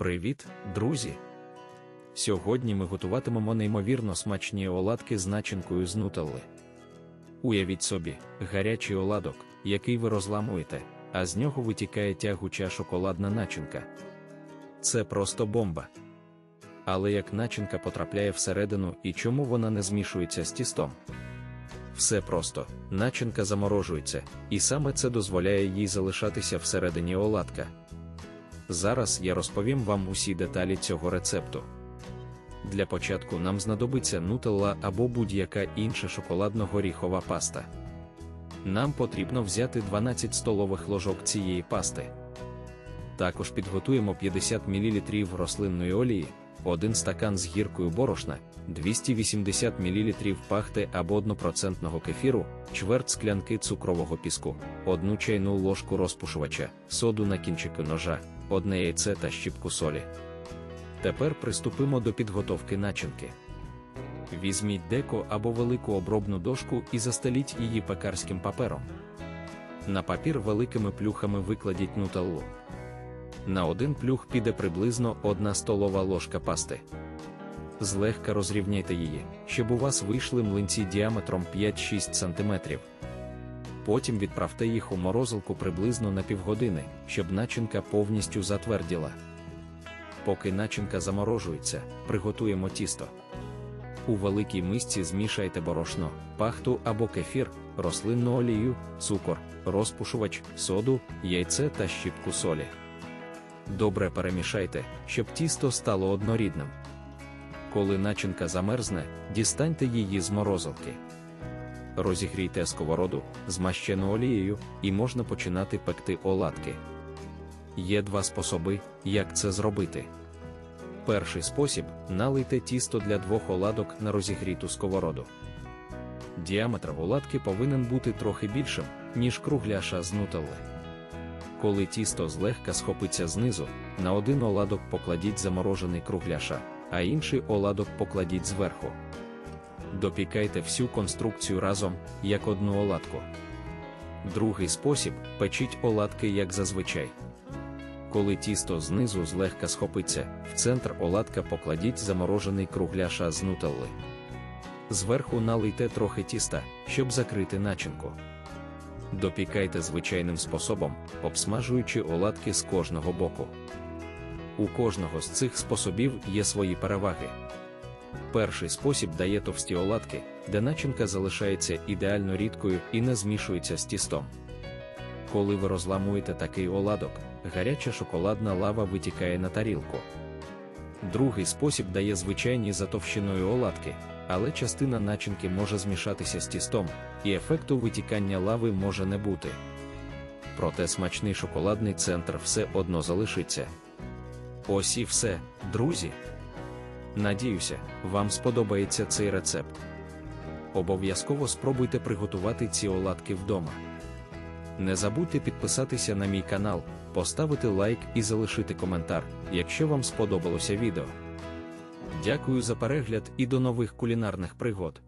Привіт, друзі! Сьогодні ми готуватимемо неймовірно смачні оладки з начинкою з нутелли. Уявіть собі, гарячий оладок, який ви розламуєте, а з нього витікає тягуча шоколадна начинка. Це просто бомба. Але як начинка потрапляє всередину і чому вона не змішується з тістом? Все просто, начинка заморожується, і саме це дозволяє їй залишатися всередині оладка. Зараз я розповім вам усі деталі цього рецепту. Для початку нам знадобиться нутелла або будь-яка інша шоколадно-горіхова паста. Нам потрібно взяти 12 столових ложок цієї пасти. Також підготуємо 50 мл рослинної олії, 1 стакан з гіркою борошна, 280 мл пахти або 1% кефіру, чверть склянки цукрового піску, 1 чайну ложку розпушувача, соду на кінчики ножа, одне яйце та щіпку солі. Тепер приступимо до підготовки начинки. Візьміть деко або велику обробну дошку і застеліть її пекарським папером. На папір великими плюхами викладіть нутеллу. На один плюх піде приблизно 1 столова ложка пасти. Злегка розрівняйте її, щоб у вас вийшли млинці діаметром 5-6 см. Потім відправте їх у морозилку приблизно на півгодини, щоб начинка повністю затверділа. Поки начинка заморожується, приготуємо тісто. У великій мисці змішайте борошно, пахту або кефір, рослинну олію, цукор, розпушувач, соду, яйце та щіпку солі. Добре перемішайте, щоб тісто стало однорідним. Коли начинка замерзне, дістаньте її з морозилки. Розігрійте сковороду, змащену олією, і можна починати пекти оладки. Є два способи, як це зробити. Перший спосіб налийте тісто для двох оладок на розігріту сковороду. Діаметр оладки повинен бути трохи більшим, ніж кругляша з нутелли. Коли тісто злегка схопиться знизу, на один оладок покладіть заморожений кругляша, а інший оладок покладіть зверху. Допікайте всю конструкцію разом, як одну оладку. Другий спосіб печіть оладки як зазвичай. Коли тісто знизу злегка схопиться, в центр оладка покладіть заморожений кругляша з нутелли. Зверху налийте трохи тіста, щоб закрити начинку. Допікайте звичайним способом, обсмажуючи оладки з кожного боку. У кожного з цих способів є свої переваги. Перший спосіб дає товсті оладки, де начинка залишається ідеально рідкою і не змішується з тістом. Коли ви розламуєте такий оладок, гаряча шоколадна лава витікає на тарілку. Другий спосіб дає звичайні за товщиною оладки, але частина начинки може змішатися з тістом, і ефекту витікання лави може не бути. Проте смачний шоколадний центр все одно залишиться. Ось і все, друзі. Надіюся, вам сподобається цей рецепт. Обов'язково спробуйте приготувати ці оладки вдома. Не забудьте підписатися на мій канал, поставити лайк і залишити коментар, якщо вам сподобалося відео. Дякую за перегляд і до нових кулінарних пригод.